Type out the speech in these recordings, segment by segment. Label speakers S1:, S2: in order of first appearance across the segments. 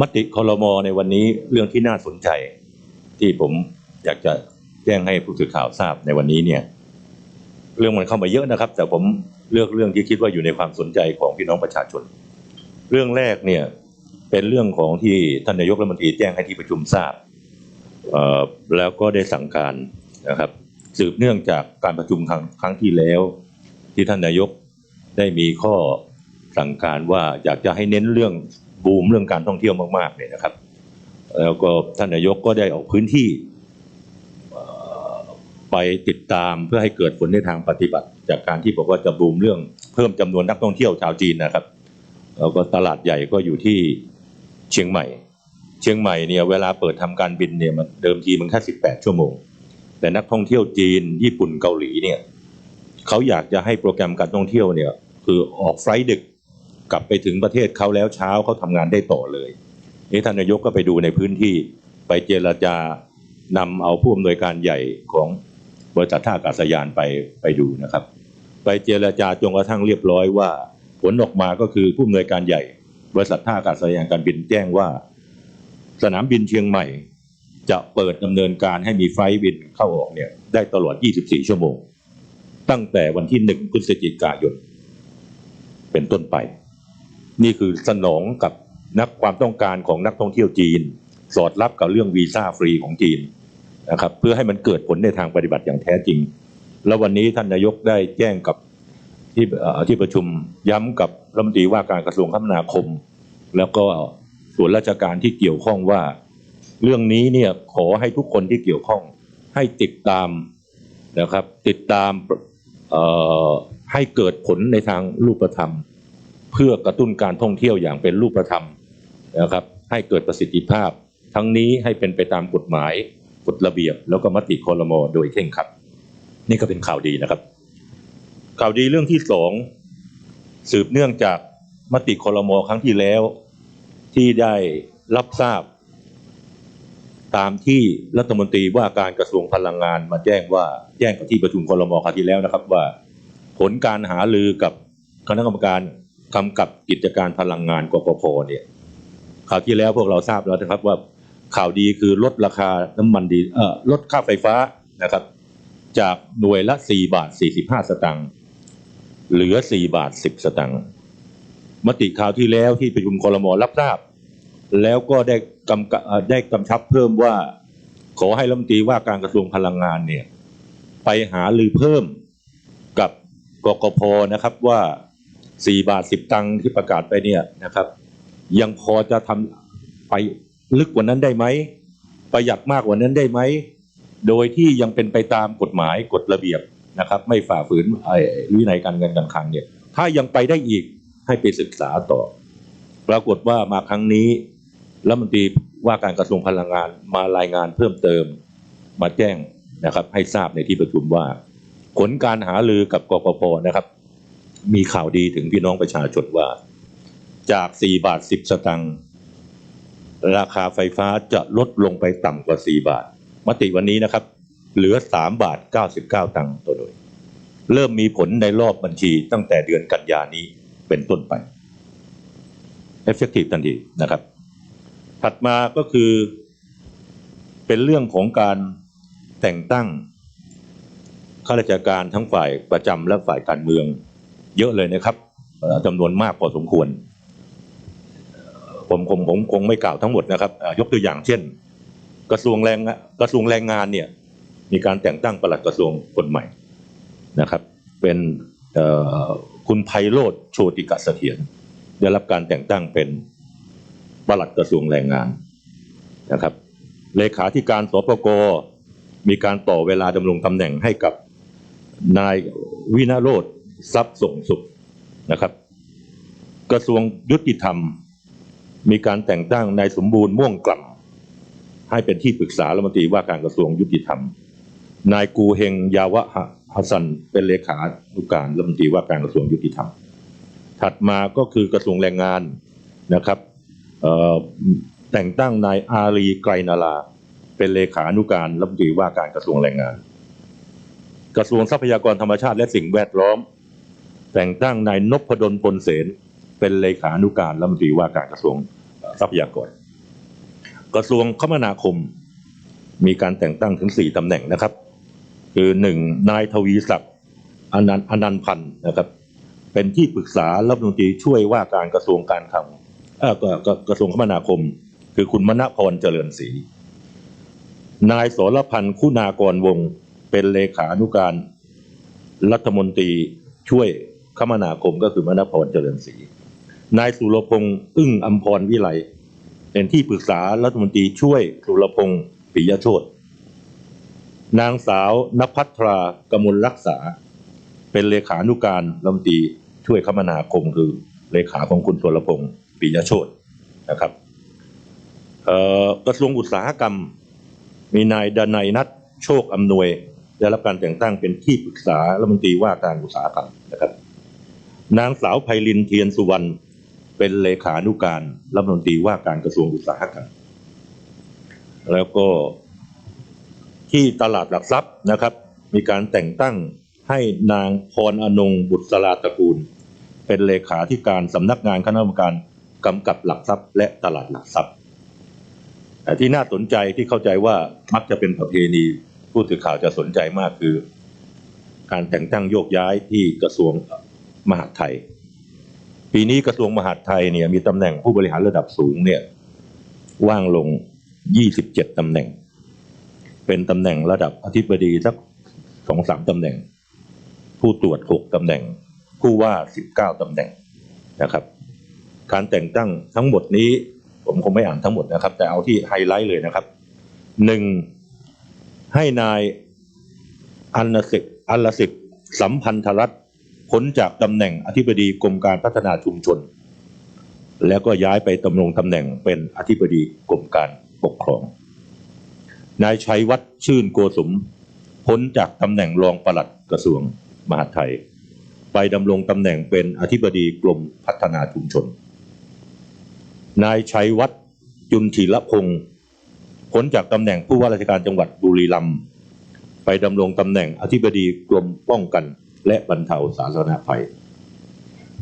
S1: มติคอรมอในวันนี้เรื่องที่น่าสนใจ ที่ผมอยากจะแจ้งให้ผู้สื่อข่าวทราบในวันนี้เนี่ย เรื่องมันเข้ามาเยอะนะครับ แต่ผมเลือกเรื่องที่คิดว่าอยู่ในความสนใจของพี่น้องประชาชน เรื่องแรกเนี่ยเป็นเรื่องของที่ท่านนายกรัฐมนตรีแจ้งให้ที่ประชุมทราบแล้วก็ได้สั่งการนะครับ สืบเนื่องจากการประชุมครั้งครั้งที่แล้ว ที่ท่านนายกได้มีข้อสั่งการว่าอยากจะให้เน้นเรื่อง บูมเรื่องการท่องเที่ยวมากๆเนี่ยนะครับ แล้วก็ท่านนายกก็ได้ออกพื้นที่ไปติดตามเพื่อให้เกิดผลในทางปฏิบัติ จากการที่บอกว่าจะบูมเรื่องเพิ่มจำนวนนักท่องเที่ยวชาวจีนนะครับแล้วก็ตลาดใหญ่ก็อยู่ที่เชียงใหม่ เชียงใหม่เนี่ยเวลาเปิดทำการบินเนี่ยมันเดิมทีมันแค่18ชั่วโมง แต่นักท่องเที่ยวจีนญี่ปุ่นเกาหลีเนี่ยเขาอยากจะให้โปรแกรมการท่องเที่ยวเนี่ยคือออกไฟล์ดึก กลับไปถึงประเทศเขาแล้วเช้าเขาทำงานได้ต่อเลยนี่ท่านนายกก็ไปดูในพื้นที่ไปเจรจานำเอาผู้อำนวยการใหญ่ของบริษัทท่าอากาศยานไปไปดูนะครับ ไปเจรจาจนกระทั่งเรียบร้อยว่า ผลออกมาก็คือผู้อำนวยการใหญ่ บริษัทท่าอากาศยานการบินแจ้งว่า สนามบินเชียงใหม่ จะเปิดดำเนินการให้มีไฟบินเข้าออกเนี่ยได้ตลอด 24 ชั่วโมง ตั้งแต่วันที่ 1 พฤศจิกายนเป็นต้นไป นี่คือสนองกับนักความต้องการของนักท่องเที่ยวจีน สอดรับกับเรื่องวีซ่าฟรีของจีนนะครับเพื่อให้มันเกิดผลในทางปฏิบัติอย่างแท้จริง แล้ววันนี้ท่านนายกได้แจ้งกับที่ที่ประชุมย้ำกับรัฐมนตรีว่าการกระทรวงคมนาคม แล้วก็ส่วนราชการที่เกี่ยวข้องว่า เรื่องนี้เนี่ยขอให้ทุกคนที่เกี่ยวข้องให้ติดตามนะครับติดตามให้เกิดผลในทางรูปธรรม เพื่อกระตุ้นการท่องเที่ยวอย่างเป็นรูปธรรมนะครับให้เกิดประสิทธิภาพ ทั้งนี้ให้เป็นไปตามกฎหมายกฎระเบียบ แล้วก็มติคอรมอโดยเคร่งครัดนี่ก็เป็นข่าวดีนะครับ ข่าวดีเรื่องที่สองสืบเนื่องจากมติคอรมอครั้งที่แล้ว ที่ได้รับทราบ ตามที่รัฐมนตรีว่าการกระทรวงพลังงานมาแจ้งว่าแจ้งกับที่ประชุมคอรมอครั้งที่แล้วนะครับว่า ผลการหารือกับคณะกรรมการ กำกับกิจการพลังงานกกพเนี่ยข่าวที่แล้วพวกเราทราบแล้วนะครับว่าข่าวดีคือลดราคาน้ำมันดีเอ่อลดค่าไฟฟ้านะครับ จากหน่วยละ4บาท45สตางค์เหลือ4บาท10สตางค์มติข่าวที่แล้วที่ประชุมคอรมอรับทราบ แล้วก็ได้กำกับได้กำชับเพิ่มว่า ขอให้รัฐมนตรีว่าการกระทรวงพลังงานเนี่ยไปหาลือเพิ่มกับกกพนะครับว่า 4บาท10ตังค์ที่ประกาศไปเนี่ยนะครับ ยังพอจะทำไปลึกกว่านั้นได้ไหมประหยัดมากกว่านั้นได้ไหมโดยที่ยังเป็นไปตามกฎหมายกฎระเบียบนะครับ ไม่ฝ่าฝืนไอ้วินัยการเงินการคลังเนี่ย ถ้ายังไปได้อีกให้ไปศึกษาต่อ ปรากฏว่ามาครั้งนี้รัฐมนตรีว่าการกระทรวงพลังงานมารายงานเพิ่มเติม มาแจ้งนะครับ ให้ทราบในที่ประชุมว่า ผลการหารือกับกกพนะครับ มีข่าวดีถึงพี่น้องประชาชนว่า จาก 4 บาท 10 สตังค์ราคาไฟฟ้าจะลดลงไปต่ำกว่า 4 บาท มติวันนี้นะครับ เหลือ 3 บาท 99 ตังค์ต่อหน่วยเริ่มมีผลในรอบบัญชีตั้งแต่เดือนกันยานี้เป็นต้นไป effective ทันทีนะครับ ถัดมาก็คือเป็นเรื่องของการแต่งตั้งข้าราชการทั้งฝ่ายประจำและฝ่ายการเมือง เยอะเลยนะครับจำนวนมากพอสมควร ผมผมผมคงไม่กล่าวทั้งหมดนะครับยกตัวอย่างเช่น กระทรวงแรงกระทรวงแรงงานเนี่ย มีการแต่งตั้งปลัดกระทรวงคนใหม่นะครับ เป็นคุณไพโรธโชติกะเสถียรได้รับการแต่งตั้งเป็นปลัดกระทรวงแรงงานนะครับเลขาธิการสปกมีการต่อเวลาดำรงตำแหน่งให้กับนายวินาโรธ ทรัพย์ส่งสุขนะครับ กระทรวงยุติธรรม มีการแต่งตั้งนายสมบูรณ์ม่วงกล่ำให้เป็นที่ปรึกษารัฐมนตรีว่าการกระทรวงยุติธรรม นายกูเฮงยาวะฮัสซันเป็นเลขานุการรัฐมนตรีว่าการกระทรวงยุติธรรม ถัดมาก็คือกระทรวงแรงงานนะครับแต่งตั้งนายอารีไกรนาลา เป็นเลขานุการรัฐมนตรีว่าการกระทรวงแรงงาน กระทรวงทรัพยากรธรรมชาติและสิ่งแวดล้อม แต่งตั้งนายนพดลพลเสนเป็นเลขานุการรัฐมนตรีว่าการกระทรวงทรัพยากร กระทรวงคมนาคม มีการแต่งตั้งถึงสี่ตำแหน่งนะครับ คือหนึ่งนายทวีศักดิ์อนันต์อนันต์พันธ์นะครับ เป็นที่ปรึกษารัฐมนตรีช่วยว่าการกระทรวงการคลังเอ่อก็ก็กระทรวงคมนาคม คือคุณมณพรเจริญศรีนายสรพันธ์คุณากรวงศ์เป็นเลขานุการรัฐมนตรีช่วย คมนาคมก็คือมณพรเจริญศรีนายสุรพงษ์อึ้งอัมพรวิไลเป็นที่ปรึกษารัฐมนตรีช่วยสุรพงษ์ปิยโชตนางสาวนภัทรากมลรักษา เป็นเลขานุการรัฐมนตรีช่วยคมนาคมคือเลขาของคุณสุรพงษ์ปิยโชตนะครับกระทรวงอุตสาหกรรม มีนายดนัยนัทโชคอำนวยได้รับการแต่งตั้งเป็นที่ปรึกษารัฐมนตรีว่าการอุตสาหกรรมนะครับ นางสาวไพลินเทียนสุวรรณเป็นเลขานุการรัฐมนตรีว่าการกระทรวงอุตสาหกรรมแล้วก็ที่ตลาดหลักทรัพย์นะครับ มีการแต่งตั้งให้นางพรอนงบุตรสลาตระกูล เป็นเลขาธิการสำนักงานคณะกรรมการกำกับหลักทรัพย์ และตลาดหลักทรัพย์แต่ที่น่าสนใจที่เข้าใจว่ามักจะเป็นประเพณีผู้สื่อข่าวจะสนใจมากคือ การแต่งตั้งโยกย้ายที่กระทรวง มหาดไทย ปีนี้กระทรวงมหาดไทยเนี่ยมีตำแหน่งผู้บริหารระดับสูงเนี่ยว่างลง 27ตำแหน่ง เป็นตำแหน่งระดับอธิบดีสักสองสามตำแหน่ง ผู้ตรวจ6ตำแหน่ง ผู้ว่า19ตำแหน่งนะครับ การแต่งตั้งทั้งหมดนี้ ผมคงไม่อ่านทั้งหมดนะครับ แต่เอาที่ไฮไลท์เลยนะครับหนึ่งให้นายอันสิกอัลสิกสัมพันธรัตน์ พ้นจากตำแหน่งอธิบดีกรมการพัฒนาชุมชน แล้วก็ย้ายไปดำรงตำแหน่งเป็นอธิบดีกรมการปกครอง นายชัยวัฒน์ชื่นโกสม พ้นจากตำแหน่งรองปลัดกระทรวงมหาดไทย ไปดำรงตำแหน่งเป็นอธิบดีกรมพัฒนาชุมชน นายชัยวัฒน์จุนทีละพงศ์พ้นจากตำแหน่งผู้ว่าราชการจังหวัดบุรีรัมย์ไปดำรงตำแหน่งอธิบดีกรมป้องกัน และบรรเทาสาธารณภัย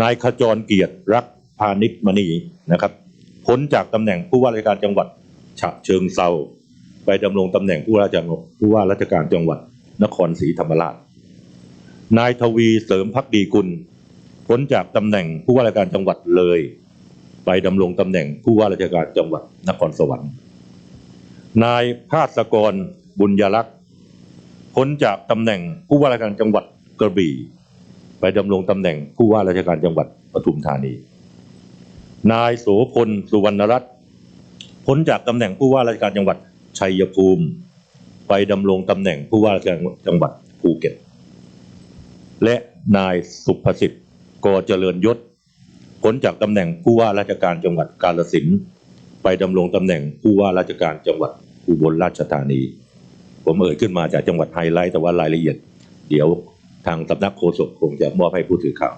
S1: นายขจรเกียรติรักพาณิชมณีนะครับพ้นจากตำแหน่งผู้ว่าราชการจังหวัดฉะเชิงเซาไปดำรงตำแหน่งผู้ว่าราชการผู้ว่าราชการจังหวัด นครศรีธรรมราช นายทวีเสริมพักดีกุลพ้นจากตำแหน่งผู้ว่าราชการจังหวัดเลย ไปดำรงตำแหน่งผู้ว่าราชการจังหวัดนครสวรรค์ นายภาสกรบุญยลักษ์พ้นจากตำแหน่งผู้ว่าราชการจังหวัด กระบี่ ไปดำรงตำแหน่งผู้ว่าราชการจังหวัดปทุมธานี นายโสพลสุวรรณรัตน์พ้นจากตำแหน่งผู้ว่าราชการจังหวัดชัยภูมิ ไปดำรงตำแหน่งผู้ว่าราชการจังหวัดภูเก็ต และนายสุภสิทธิ์กอเจริญยศพ้นจากตำแหน่งผู้ว่าราชการจังหวัดกาฬสินธุ์ไปดำรงตำแหน่งผู้ว่าราชการจังหวัดอุบลราชธานี ผมเอ่ยขึ้นมาจากจังหวัดไฮไลท์แต่ว่ารายละเอียด เดี๋ยว ทางสำนักโฆษกคงจะมอบให้ผู้สื่อข่าว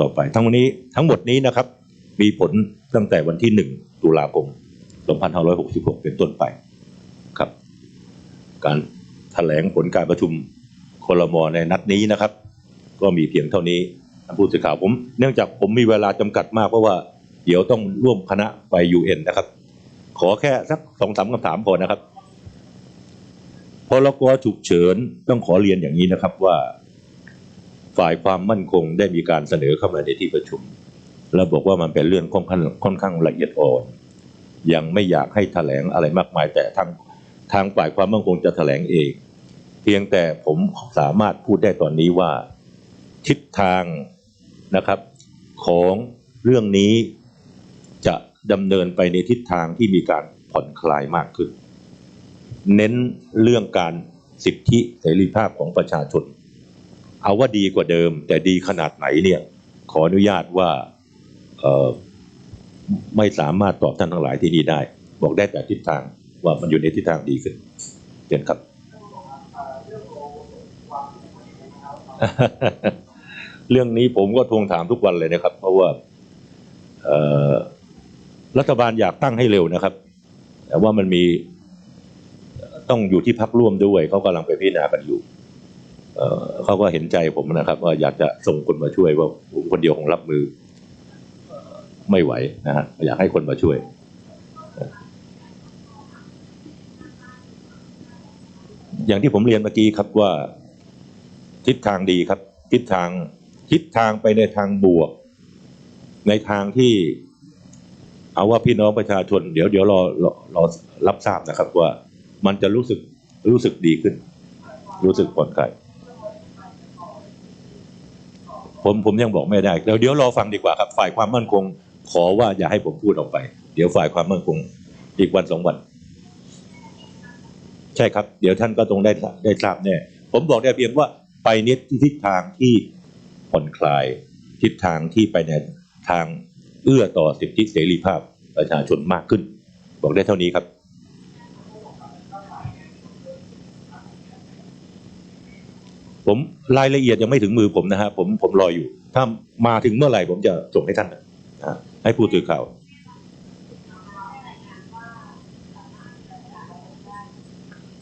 S1: ต่อไป ทั้งวันนี้ทั้งหมดนี้นะครับ มีผลตั้งแต่วันที่ 1 ตุลาคม 2566 เป็นต้นไปครับ การแถลงผลการประชุมคลมในนัดนี้นะครับ ก็มีเพียงเท่านี้ท่านผู้สื่อข่าวผม เนื่องจากผมมีเวลาจำกัดมากเพราะว่าเดี๋ยวต้องร่วมคณะไปยูเอ็นนะครับ ขอแค่สักสองสามคำถามพอนะครับพรกฉุกเฉินต้องขอเรียนอย่างนี้นะครับว่า ฝ่ายความมั่นคงได้มีการเสนอเข้ามาในที่ประชุม แล้วบอกว่ามันเป็นเรื่องค่อนข้างค่อนข้างละเอียดอ่อน ยังไม่อยากให้แถลงอะไรมากมาย แต่ทางทางฝ่ายความมั่นคงจะแถลงเอง เพียงแต่ผมสามารถพูดได้ตอนนี้ว่าทิศทางนะครับของเรื่องนี้จะดำเนินไปในทิศทางที่มีการผ่อนคลายมากขึ้น เน้นเรื่องการสิทธิเสรีภาพของประชาชน เอาว่าดีกว่าเดิม แต่ดีขนาดไหนเนี่ย ขออนุญาตว่าไม่สามารถตอบท่านทั้งหลายที่นี่ได้ บอกได้แต่ทิศทางว่ามันอยู่ในทิศทางดีขึ้นเชิญครับ เรื่องนี้ผมก็ทวงถามทุกวันเลยนะครับ เพราะว่ารัฐบาลอยากตั้งให้เร็วนะครับ แต่ว่ามันมีต้องอยู่ที่พักร่วมด้วยเขากำลังไปพิจารณากันอยู่ เขาก็เห็นใจผมนะครับว่าอยากจะส่งคนมาช่วยว่าผมคนเดียวคงรับมือไม่ไหวนะฮะอยากให้คนมาช่วย อย่างที่ผมเรียนเมื่อกี้ครับว่า ทิศทางดีครับ ทิศทางทิศทางไปในทางบวก ในทางที่ เอาว่าพี่น้องประชาชน เดี๋ยวเดี๋ยวรอรอรอรับทราบนะครับว่ามันจะรู้สึกรู้สึกดีขึ้น รู้สึกผ่อนคลาย ผมผมยังบอกไม่ได้เดี๋ยวเดี๋ยวรอฟังดีกว่าครับ ฝ่ายความมั่นคง ขอว่าอย่าให้ผมพูดออกไป เดี๋ยวฝ่ายความมั่นคง อีกวันสองวัน ใช่ครับ เดี๋ยวท่านก็ตรงได้ได้ทราบแน่ผมบอกได้เพียงว่าไปเนตทิศทางที่ผ่อนคลาย ทิศทางที่ไปในทางเอื้อต่อสิทธิเสรีภาพประชาชนมากขึ้น บอกได้เท่านี้ครับ ผมรายละเอียดยังไม่ถึงมือผมนะฮะผมผมรออยู่ ถ้ามาถึงเมื่อไหร่ผมจะส่งให้ท่านนะให้ผู้สื่อข่าว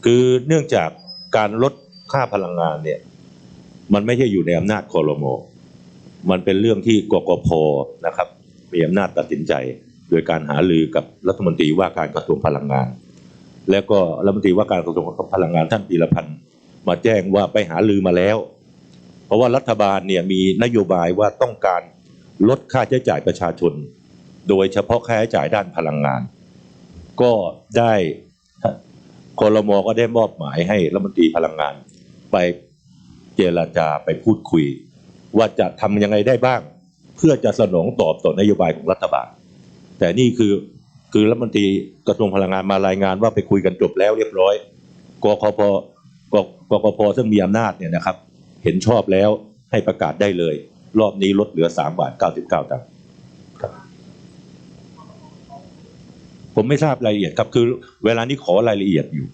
S1: คือเนื่องจากการลดค่าพลังงานเนี่ย มันไม่ใช่อยู่ในอำนาจคอรมอมันเป็นเรื่องที่กกพนะครับ มีอำนาจตัดสินใจ โดยการหารือกับรัฐมนตรีว่าการกระทรวงพลังงาน แล้วก็รัฐมนตรีว่าการกระทรวงพลังงานท่านปีละพันธ์ มาแจ้งว่าไปหารือมาแล้ว เพราะว่ารัฐบาลเนี่ยมีนโยบายว่าต้องการลดค่าใช้จ่ายประชาชน โดยเฉพาะค่าใช้จ่ายด้านพลังงาน ก็ได้คอรมอก็ได้มอบหมายให้รัฐมนตรีพลังงาน ไปเจรจาไปพูดคุย ว่าจะทำยังไงได้บ้าง เพื่อจะสนองตอบต่อนโยบายของรัฐบาล แต่นี่คือคือรัฐมนตรีกระทรวงพลังงานมารายงานว่าไปคุยกันจบแล้วเรียบร้อยกคพ กกกพซึ่งมีอำนาจเนี่ยนะครับ เห็นชอบแล้วให้ประกาศได้เลย รอบนี้ลดเหลือสามบาทเก้าสิบเก้าตังค์ผมไม่ทราบรายละเอียดครับคือ เวลานี้ขอรายละเอียดอยู่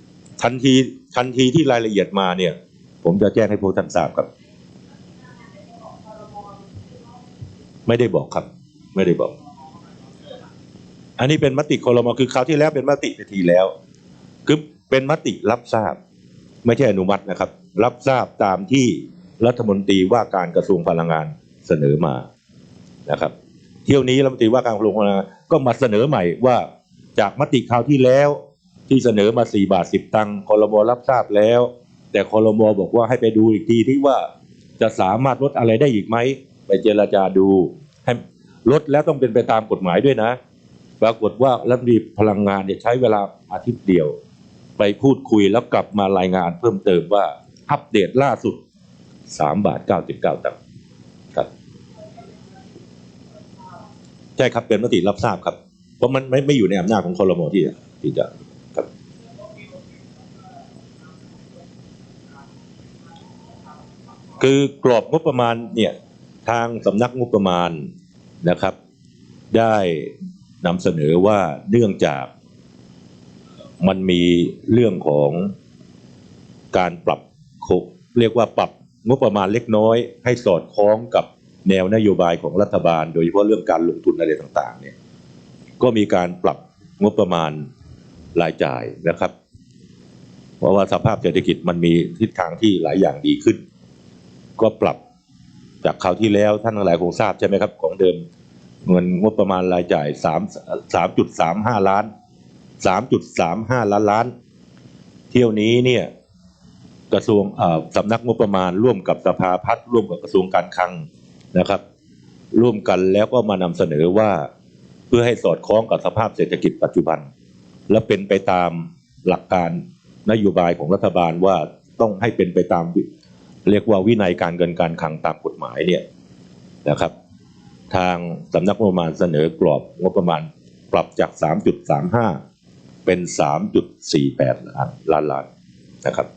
S1: ทันทีทันทีที่รายละเอียดมาเนี่ย ผมจะแจ้งให้พวกท่านทราบครับ ไม่ได้บอกครับ ไม่ได้บอก อันนี้เป็นมติคอรมอคือคราวที่แล้วเป็นมติไปทีแล้ว คือเป็นมติรับทราบ ไม่ใช่อนุมัตินะครับ รับทราบตามที่รัฐมนตรีว่าการกระทรวงพลังงานเสนอมานะครับ เที่ยวนี้รัฐมนตรีว่าการกระทรวงพลังงานก็มาเสนอใหม่ว่าจากมติคราวที่แล้วที่เสนอมา4บาท10ตังค์คอรมอรับทราบแล้ว แต่คอรมอบอกว่าให้ไปดูอีกทีที่ว่าจะสามารถลดอะไรได้อีกไหมไปเจรจาดูให้ลดแล้วต้องเป็นไปตามกฎหมายด้วยนะ ปรากฏว่ารัฐมนตรีพลังงานเนี่ยใช้เวลาอาทิตย์เดียว ไปพูดคุยแล้วกลับมารายงานเพิ่มเติมว่าอัปเดตล่าสุด3บาท99ตังค์ครับ ใช่ครับเป็นมติรับทราบครับ เพราะมันไม่ไม่อยู่ในอำนาจของคอรมอที่จะที่จะครับ คือกรอบงบประมาณเนี่ยทางสำนักงบประมาณนะครับ ได้นำเสนอว่าเนื่องจาก มันมีเรื่องของการปรับเรียกว่าปรับงบประมาณเล็กน้อย ให้สอดคล้องกับแนวนโยบายของรัฐบาล โดยเฉพาะเรื่องการลงทุนอะไรต่างๆเนี่ยก็มีการปรับงบประมาณรายจ่ายนะครับ เพราะว่าสภาพเศรษฐกิจมันมีทิศทางที่หลายอย่างดีขึ้น ก็ปรับจากคราวที่แล้วท่านทั้งหลายคงทราบใช่ไหมครับ ของเดิมเงินงบประมาณรายจ่ายสามสามจุดสามห้าล้าน สามจุดสามห้าล้านล้าน เที่ยวนี้เนี่ยกระทรวงอ่อสำนักงบประมาณ ร่วมกับสภาพัฒน์ร่วมกับกระทรวงการคลังนะครับ ร่วมกันแล้วก็มานำเสนอว่าเพื่อให้สอดคล้องกับสภาพเศรษฐกิจปัจจุบัน และเป็นไปตามหลักการนโยบายของรัฐบาลว่าต้องให้เป็นไปตามเรียกว่าวินัยการเงินการคลังตามกฎหมายเนี่ยนะครับ ทางสำนักงบประมาณเสนอกรอบงบประมาณปรับจาก 3.35 เป็น 3.48 ล้านล้านล้านนะครับ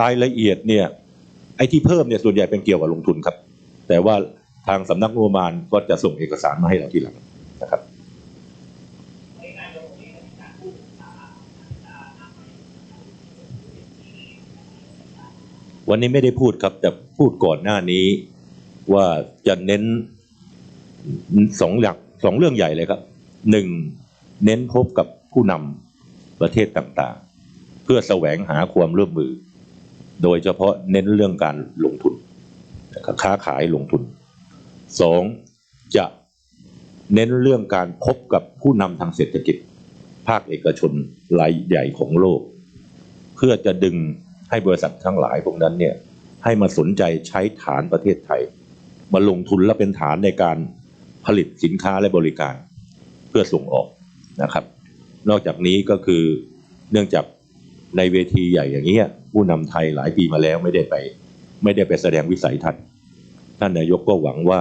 S1: รายละเอียดเนี่ยไอ้ที่เพิ่มเนี่ยส่วนใหญ่เป็นเกี่ยวกับลงทุนครับ แต่ว่าทางสำนักงบประมาณก็จะส่งเอกสารมาให้เราทีหลังนะครับวันนี้ไม่ได้พูดครับแต่พูดก่อนหน้านี้ว่าจะเน้น สองอย่างสองเรื่องใหญ่เลยครับหนึ่งเน้นพบกับผู้นำประเทศต่างๆ เพื่อแสวงหาความร่วมมือ โดยเฉพาะเน้นเรื่องการลงทุนค้าขายลงทุนสองจะเน้นเรื่องการพบกับผู้นำทางเศรษฐกิจ ภาคเอกชนรายใหญ่ของโลก เพื่อจะดึงให้บริษัททั้งหลายพวกนั้นเนี่ยให้มาสนใจใช้ฐานประเทศไทย มาลงทุนและเป็นฐานในการ ผลิตสินค้าและบริการเพื่อส่งออกนะครับ นอกจากนี้ก็คือเนื่องจากในเวทีใหญ่อย่างนี้ผู้นำไทยหลายปีมาแล้วไม่ได้ไป ไม่ได้ไปแสดงวิสัยทัศน์ท่านนายกก็หวังว่า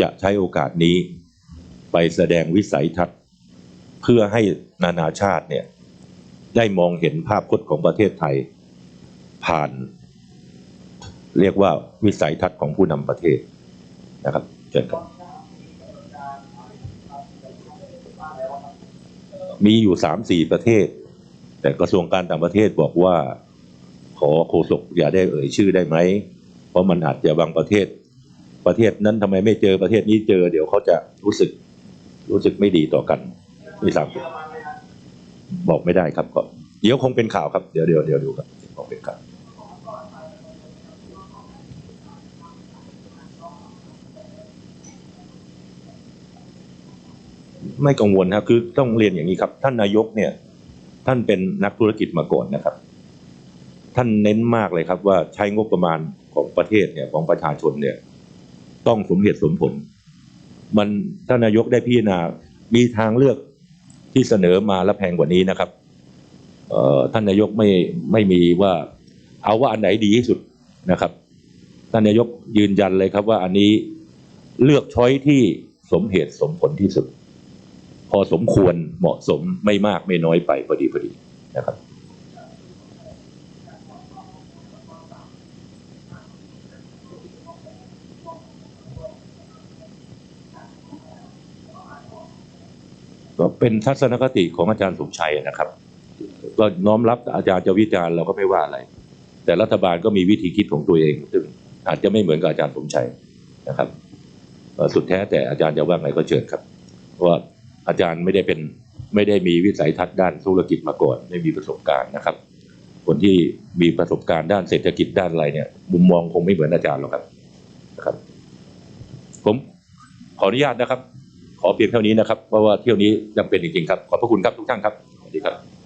S1: จะใช้โอกาสนี้ไปแสดงวิสัยทัศน์ เพื่อให้นานาชาติเนี่ยได้มองเห็นภาพพจน์ของประเทศไทย ผ่าน เรียกว่าวิสัยทัศน์ของผู้นำประเทศนะครับเชิญครับ มีอยู่สามสี่ประเทศ แต่กระทรวงการต่างประเทศบอกว่า ขอโฆษกอย่าได้เอ่ยชื่อได้ไหม เพราะมันอาจจะบางประเทศ ประเทศนั้นทำไมไม่เจอประเทศนี้เจอ เดี๋ยวเขาจะรู้สึกรู้สึกไม่ดีต่อกันมีสามบอกไม่ได้ครับก็เดี๋ยวคงเป็นข่าวครับ เดี๋ยวเดี๋ยวเดี๋ยวดูครับคงเป็นข่าว ไม่กังวลครับ คือต้องเรียนอย่างนี้ครับ ท่านนายกเนี่ย ท่านเป็นนักธุรกิจมาก่อนนะครับ ท่านเน้นมากเลยครับ ว่าใช้งบประมาณของประเทศเนี่ยของประชาชนเนี่ย ต้องสมเหตุสมผล มันท่านนายกได้พิจารณามีทางเลือกที่เสนอมาแล้วแพงกว่านี้นะครับท่านนายกไม่ไม่มีว่า เอาว่าอันไหนดีที่สุดนะครับท่านนายกยืนยันเลยครับว่าอันนี้เลือกช้อยที่สมเหตุสมผลที่สุด พอสมควรเหมาะสมไม่มากไม่น้อยไปพอดีพอดีนะครับก็เป็นทัศนคติของอาจารย์สมชัยนะครับ ก็น้อมรับอาจารย์จะวิจารณ์เราก็ไม่ว่าอะไร แต่รัฐบาลก็มีวิธีคิดของตัวเอง ซึ่งอาจจะไม่เหมือนกับอาจารย์สมชัยนะครับสุดแท้แต่อาจารย์จะว่าไงก็เชิญครับว่า อาจารย์ไม่ได้เป็นไม่ได้มีวิสัยทัศน์ด้านธุรกิจมาก่อน ไม่มีประสบการณ์นะครับ คนที่มีประสบการณ์ด้านเศรษฐกิจด้านอะไรเนี่ย มุมมองคงไม่เหมือนอาจารย์หรอกครับนะครับ ผมขออนุญาตนะครับ ขอเพียงเท่านี้นะครับ เพราะว่าเที่ยวนี้จำเป็นจริงๆครับ ขอบพระคุณครับทุกท่านครับ สวัสดีครับ